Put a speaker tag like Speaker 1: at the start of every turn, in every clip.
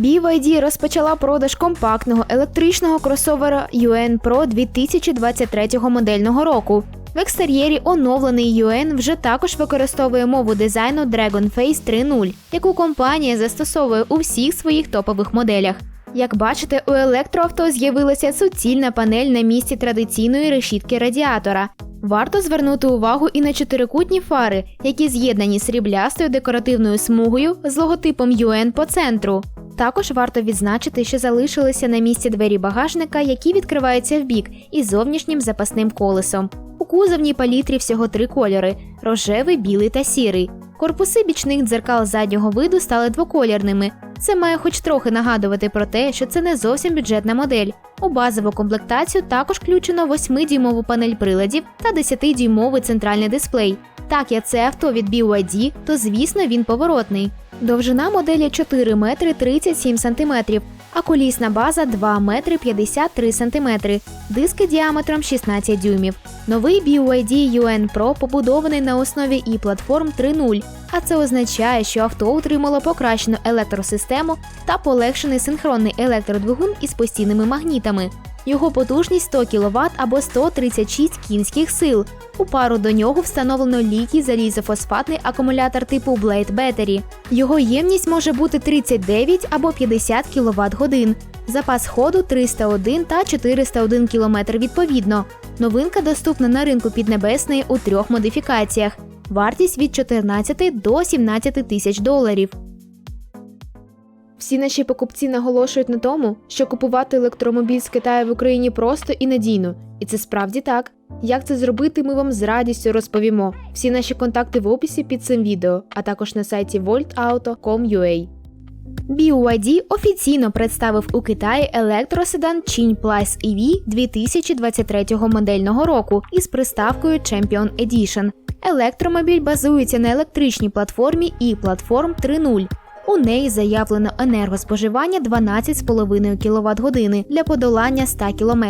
Speaker 1: BYD розпочала продаж компактного електричного кросовера UN Pro 2023 модельного року. В екстер'єрі оновлений UN вже також використовує мову дизайну Dragon Face 3.0, яку компанія застосовує у всіх своїх топових моделях. Як бачите, у електроавто з'явилася суцільна панель на місці традиційної решітки радіатора. Варто звернути увагу і на чотирикутні фари, які з'єднані сріблястою декоративною смугою з логотипом UN по центру. Також варто відзначити, що залишилися на місці двері багажника, які відкриваються вбік, із зовнішнім запасним колесом. У кузовній палітрі всього три кольори: рожевий, білий та сірий. Корпуси бічних дзеркал заднього виду стали двоколірними. Це має хоч трохи нагадувати про те, що це не зовсім бюджетна модель. У базову комплектацію також включено 8-дюймову панель приладів та 10-дюймовий центральний дисплей. Так як це авто від BYD, то звісно він поворотний. Довжина моделі 4 метри 37 сантиметрів, а колісна база 2 метри 53 сантиметри, диски діаметром 16 дюймів. Новий BYD UN Pro побудований на основі і платформ 3.0, а це означає, що авто отримало покращену електросистему та полегшений синхронний електродвигун із постійними магнітами. Його потужність 100 кВт або 136 кінських сил. У пару до нього встановлено літій залізофосфатний акумулятор типу Blade Battery. Його ємність може бути 39 або 50 кВт годин. Запас ходу 301 та 401 км відповідно. Новинка доступна на ринку Піднебесної у трьох модифікаціях. Вартість від 14 до 17 тисяч доларів. Всі наші покупці наголошують на тому, що купувати електромобіль з Китаю в Україні просто і надійно, і це справді так. Як це зробити, ми вам з радістю розповімо. Всі наші контакти в описі під цим відео, а також на сайті voltauto.com.ua. BYD офіційно представив у Китаї електроседан Qing Plus EV 2023 модельного року із приставкою Champion Edition. Електромобіль базується на електричній платформі і платформ 3.0. У неї заявлено енергоспоживання 12,5 кВт години для подолання 100 км.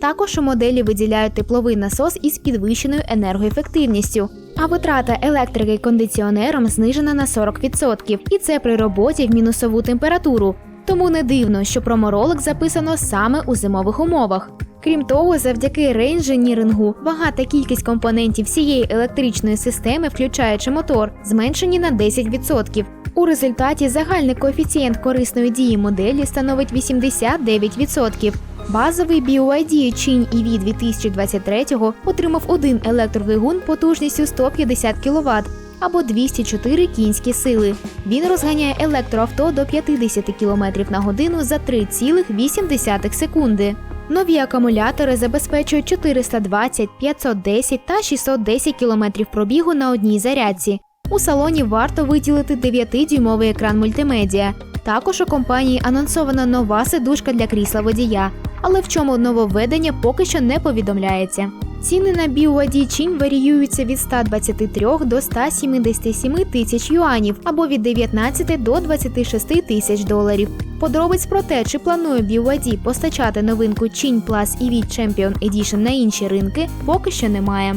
Speaker 1: Також у моделі виділяють тепловий насос із підвищеною енергоефективністю. А витрата електрики кондиціонером знижена на 40%, і це при роботі в мінусову температуру. Тому не дивно, що проморолик записано саме у зимових умовах. Крім того, завдяки реінженірингу багата кількість компонентів всієї електричної системи, включаючи мотор, зменшені на 10%. У результаті загальний коефіцієнт корисної дії моделі становить 89%. Базовий BYD Qing EV 2023 отримав один електродвигун потужністю 150 кВт або 204 кінські сили. Він розганяє електроавто до 50 км на годину за 3,8 секунди. Нові акумулятори забезпечують 420, 510 та 610 км пробігу на одній зарядці. У салоні варто виділити 9-дюймовий екран мультимедіа. Також у компанії анонсована нова сидушка для крісла водія, але в чому нововведення поки що не повідомляється. Ціни на BYD Qing варіюються від 123 до 177 тисяч юанів або від 19 до 26 тисяч доларів. Подробиць про те, чи планує BYD постачати новинку Qing Plus EV Champion Edition на інші ринки, поки що немає.